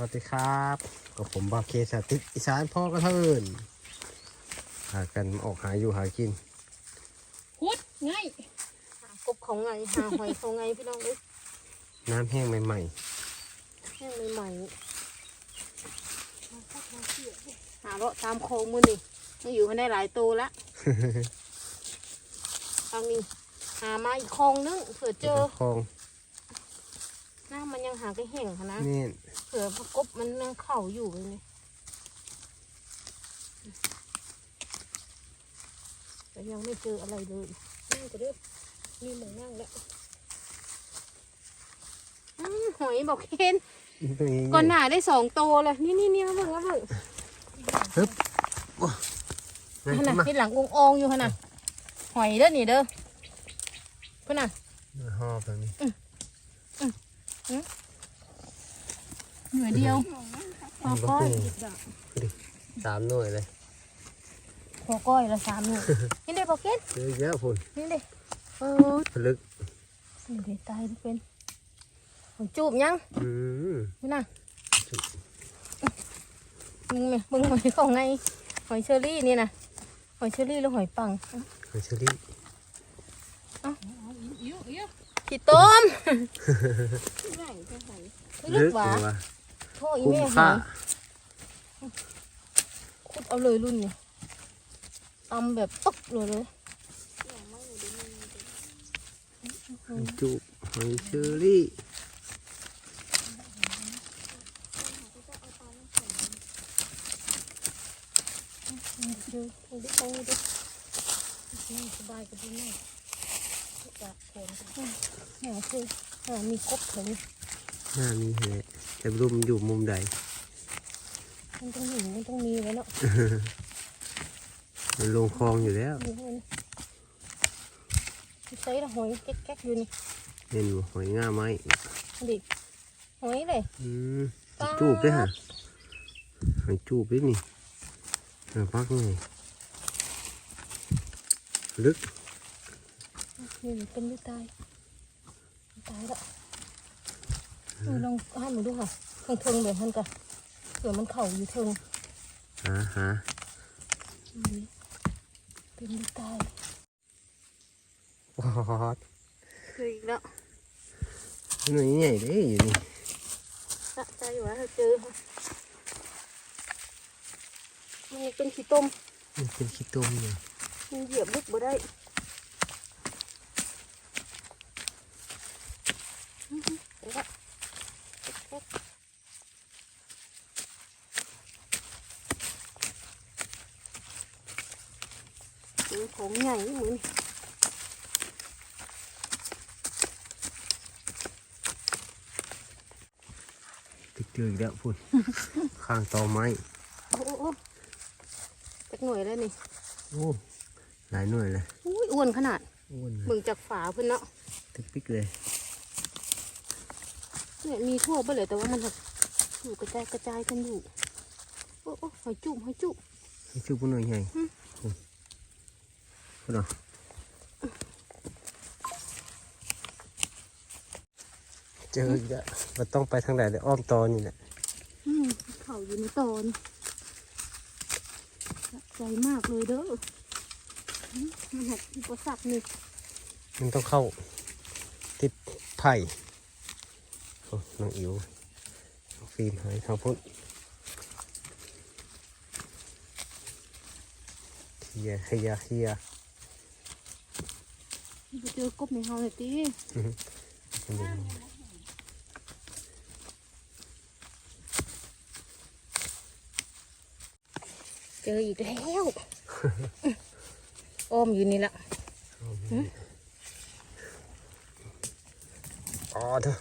วัสดีครับกับผมบาเคสติกอีสานพ่อกระเทินหากันออกหาอยู่หากินพุดไงหากบของไงหาหอยของไงพี่น้องเอ้ยน้ำแห้งใหม่แห้งใหม่ๆหาเลาะตามโคงมือนี่มันอยู่กันได้หลายตัวละๆทางนี้หามาอีกคลองนึงเผื่อเจอคลองน้ำมันยังหาได้แห้งค่ะนะนี่เผื่อพกบมันยังเข่าอยู่เลยแต่ยังไม่เจออะไรเลยนั่งก็เด้อมีหมูนั่งแล้วอื้อหอยบอกเคนตรงนี้ก่อนหน้าได้สองโตวเลย นี่นี่นี่มาเบิ่งมาเบิ่งนั่นขนาดมาที่หลังององๆอยู่ขนาดหอยเด้อนี่เด้อขนาดห่อแบบนี้เหนือเดียวพอก้อยสามหน่วยเลยพอก้อยละสามหนึ่งนี่เด้พอเก็ตเยอะแยะพุ่นนี่เด้เออผลึกนี่เด้ตายไม่เป็นหอยจูบยังอืมนี่น่ะมึงไหมมึงหอยของไงหอยเชอรี่นี่นะหอยเชอรี่หรือหอยปังหอยเชอรี่ขี้ต้มลึลึกกหวาเลยว่ะ โทษอีคุ้มแม่หค่าอยคุดเอาเลยรุ่นนี้ตำแบบตึกเลยเลยหอยจุบหอยเชอรี่ ดูดูดิเอาดินี่สบายกับดีแม่จากโคนแหมคือแหมมีกบถึงหน้ามีแหละ แต่ไม่รู้มันอยู่มุมใด มันต้องหนีมันต้องมีไว้เนาะมันลงคลองอยู่แล้วดูมันใส่ละหอยแก๊กๆอยู่นี่เห็นบ่หอยง่าไม้ดิหอยเลยอืมจูบด้วยฮะหอยจูบด้วยนี่เอาพักไงลึกนี่มันเป็นไม่ตายมันตายแล้ว เออลองให้มันดูค่ะเทิงเทิงๆแบบมันกะเผื่อมันเข่าอยู่เทิงหาหาอืมเป็นไม่ตายวอดเคยอีกแล้วหน่วยใหญ่เด้อยู่นี่สะใจอยู่ว่าเจอค่ะมันเป็นขี้ต้มมันเป็นขี้ต้มเลยมันเหยียบลึกบ่ได้อื้อหือเดี๋ยวละแก๊กๆเจอขอ งใหญ่เหมือนติดเจออีกแล้วพุ่น ข้างตอไม้ โอ้โอ้จักหน่วยแล้วนี่ โอ้ หลายหน่วยเลยอุ้ยอ้วนขนาด อ้วนเลยเบิ่งจากฝาเพิ่นเนาะติ๊กปิกเลย เนี่ยมีทั่วไปเลยแต่ว่ามันแบบอยู่กระจายกระจายกันอยู่ โอ้โอ้หอยจุ่มหอยจุ่มให้ชูปุ่นหน่อยใหญ่ อืม พุ่นพุ่นเอาเจออีกแล้วมันต้องไปทางไหนเลยอ้อมตอนี่แหละอืมเขาอยู่ในตอนใจมากเลยเด้ออืมมันหักอุปสรรคนี่มันต้องเข้า ติดไผ่โอ้น้องอิ๋วน้องฟิล์มหายทางพุ่นเฮียเฮียเฮีย ไปเจอกบในเฮาเลยตีเจออีกแล้วอ้อมอยู่นี่ละอ๋อเถอะ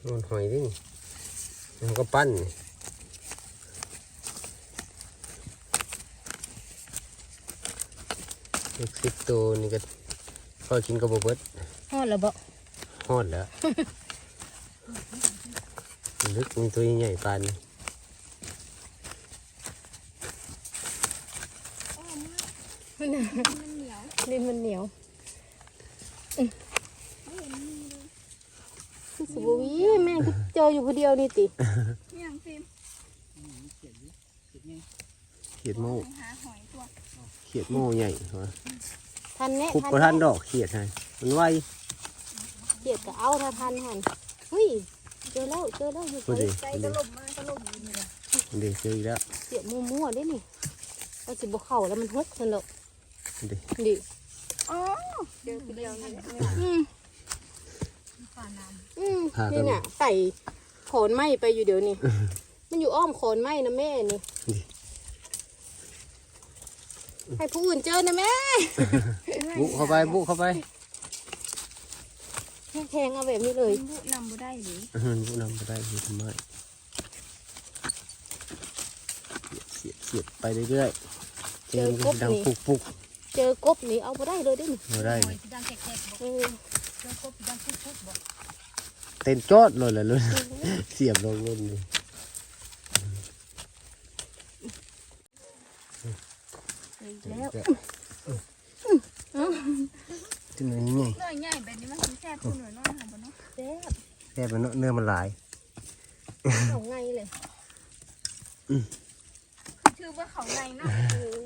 โดนหอยดิมันก็ปั้นนี่ลูกสิบตัวนี่ก็ พ่อกินกระบเบิดฮอดแล้วบ่ฮอดแล้วลึกมีตัวใหญ่ปานมันเหนียวดินมันเหนียวคือสบู่แม่ก็เจออยู่คนเดียวนี่ติเขียดโม่เขียดโม่ใหญ่เหรอ ทันแน่คุบกระทันดอกเขียดให้มันไวเกียดก็เอาถ้าทันหันเฮ้ยเจอแล้วเจอแล้วอยู่พอดีใจตลบมาตลบนี่เลยเดี๋ยวเจออีกแล้วเสียมั่วๆได้นี่เอาสิบ่เข้าแล้วมันฮกสนุกเดี๋ยวดิอ๋อเดี๋ยวเดียวนี่แหละอืมป่าน้อืมนี่น่ะใส่โขนไม้ไปอยู่เดี๋ยวนี้มันอยู่อ้อมโขนไม้นะแม่นี่ ให้ผู้อื่นเจอนะแม่บุเข้าไปบุเข้าไปแทงเอาแบบนี้เลยำบุนำบ่ได้หรืออื้อหือบุนำไปได้มีทำไมเสียดเสียดไปเรื่อยๆเจอมันดังปุกปุกเจอกบนี่เอาไปได้เลยได้นี่ๆมาได้หอยที่ดังแกะๆบอกเออแล้วก็ดังพุกๆบอกเต้นจอดเลยแหละลุ้นเสียบลงลุ้นนี่ แล้วที่ไหนนี่ไงหน่อยใหญ่แบบนี้มันสิแซ่บขึ้นหน่อยน้อยหอมบ่เนาะแซ่บแค่มันเนอะเนื้อมันหลายเอาไงเลยชื่อว่าเขาในเนาะเออ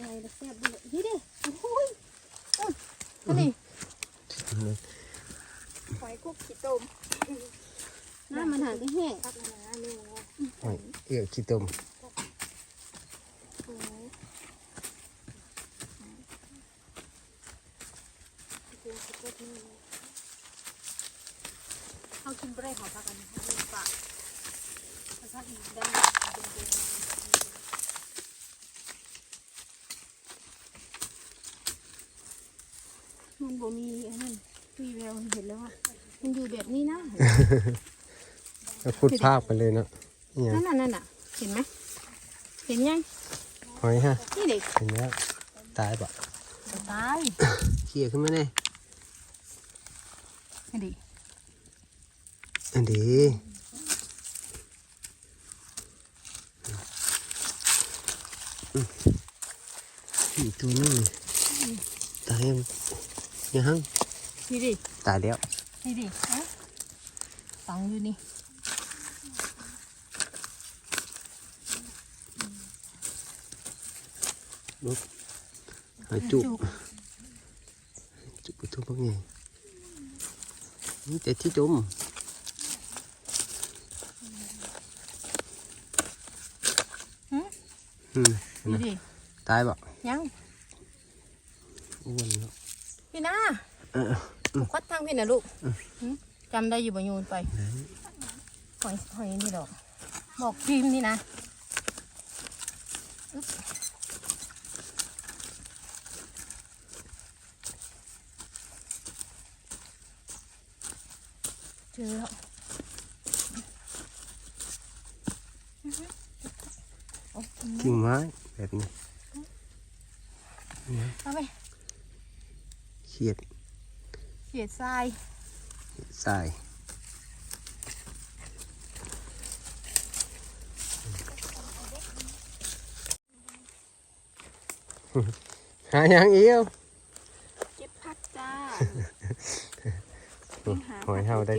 ไงแล้วแซ่บดีเลยนี่ดิโอ้ยอะอันนี้หอยคุกขี้ต้มหน้ามันหางที่แห้งพักมาหนึ่งหอยเอือกขี้ต้ม เขากินบ่ได้ขอพักกันเขาเป็นปากเขาพักอีกได้มันบ่มีอันนั้นมีแววเห็นแล้วว่ามันอยู่แบบนี้นะแล้วพูดภาพไปเลยเนาะนั่นน่ะนั่นน่ะเห็นไหมเห็นยัง หอยฮะนี่เด็กเห็นแล้วตายปะตายเขี่ยขึ้นมาเลยนี่เด็กอันดีอืมอีกตัวนึงตายยังยังหังนี่เด็กตายแล้วนี่เด็กเอ้าฟังอยู่นี่ หอยจุกจุกไปทุบพวกไงนี่แต่ที่จมอืมนี่เด็กตายปะยังอ้วนแล้วพี่นาเออลูกคัดทางพี่นะลูกหึจำได้อยู่บ่โยนไปไหนหอยหอยนี่ดอกบอกพิมพ์นี่นะอึ๊บเจอแล้วอื้อหือโอ้ยกิ่งไม้แบบนี้เอาไปเขียดเขียดทรายทรายหายังอีกเก็บผักจ้าหอยเฮาได้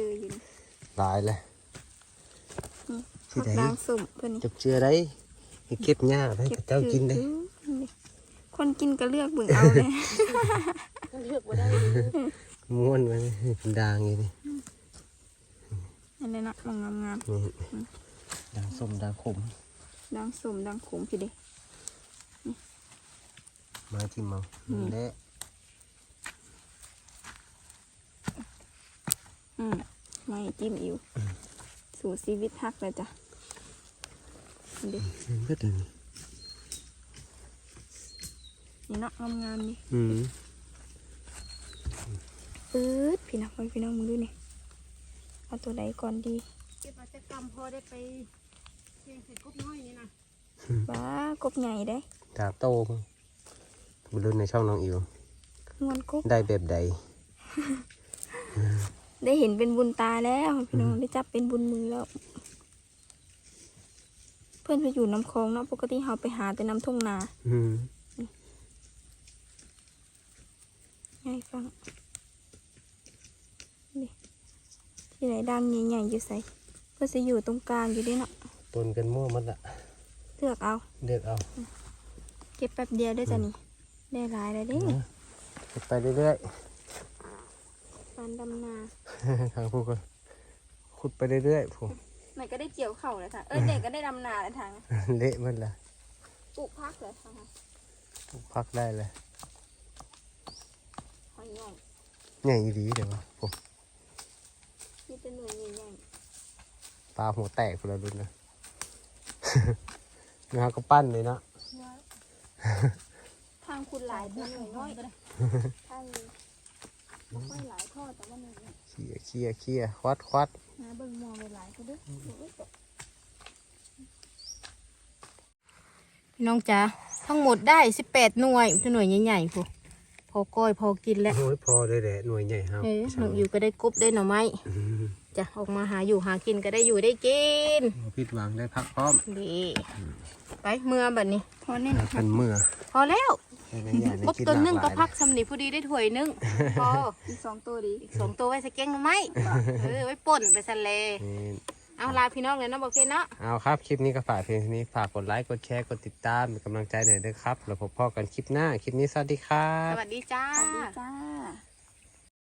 เจออยู่ตายเลยที่ผักไหนด่างสุ่มเพิ่นนี่จับเชื่อได้ให้เก็บหญ้าให้เจ้ากินได้ถือนี่คนกินก็เลือกเบิ่งเอาเลยเลือกบ่ได้ม้วนไว้เป็นด่างอย่างนี้อันนี้นะมองงามนี่ด่างส้มด่างขมๆด่างสุ่มด่างขมพี่เด้มาจิ้มเอาอืมและอืม ไม่จิ้มอิวสู่ชีวิตฮักเลยจ้ะนี่เด้เพื่อนนี่เนาะงามๆนี่อืมปื๊ดพี่น้องพี่น้องมึงดูนี่เอาตัวใดก่อนดีเก็บอาจกรรมพอได้ไปเชียงเสร็จกบน้อยนี่นะบ้ากบใหญ่ได้ดาบโตบรุนในช่องน้องอิวงวนกบได้แบบใด ได้เห็นเป็นบุญตาแล้วพี่น้องได้จับเป็นบุญมือแล้ว เพื่อนไปอยู่น้ำคลองเนาะปกติเราไปหาแต่น้ำทุ่งนาอืมง่ายฟังนี่ที่ไหนดังใหญ่ๆอยู่ใส่เพื่อจะอยู่ตรงกลางอยู่ด้วยเนาะปนกันมั่วหมัดละเลือกเอา เลือกเอา เก็บแป๊บเดียวได้จ้ะนี่ได้หลายเลยเด้เก็บไปเรื่อย ปานดำนาๆทางผู้ก็ขุดไปเรื่อยๆผมไหนก็ได้เกี่ยวเข่าเลยค่ะเอ้ยเด็กก็ได้ดำนาเลยทางเละมันละปลูกพักเลยทางปลูกพักได้เลยหอยใหญ่ใหญ่ดีเดี๋ยววะผมมีแต่หน่วยใหญ่ปลาหัวแตกคนละรุ่นนะนะฮะก็ปั้นเลยเนาะๆทางคุณหลายแต่หน่วยน้อยทางนี้ ไม่ค่อยหลายท่อแต่ว่าหน่วยใหญ่เขี่ยเขี่ยเขี่ยควัดควัดนะเบิ่งมองไปหลายก็ด้วยพี่น้องจ๋าทั้งหมดได้สิบแปดหน่วยเป็นหน่วยใหญ่ๆพวกพอก้อยพอกินแล้ว โอ้ยพอเลยแหละหน่วยใหญ่ครับเอ้ยน้องอยู่ก็ได้กบได้หน่อไม้จะออกมาหาอยู่หากินก็ได้อยู่ได้กินผิดหวังได้พักพร้อมดีไปเมื่อแบบนี้พอแน่นเป็นเมื่อ พอแล้วให้ในใหญ่ในกบกินตัวหนึงหลาก็หลายพักสำนีพอดีได้ถ้วยหนึงพออีกสองตัวดีอีกสองตัวไว้ใส่แกงหน่อไม้เออไว้ป่นไปทะเลนี่เอาลาพี่น้องเลยเนาะบอกเคเนาะเอาครับ คลิปนี้ก็ฝากเพียงเท่านี้ฝากกดไลค์กดแชร์กดติดตามเป็นกำลังใจหน่อยด้วยครับ แล้วพบพ่อกันคลิปหน้า คลิปนี้สวัสดีครัสบวัสดีจ้าสวัสดีจ้า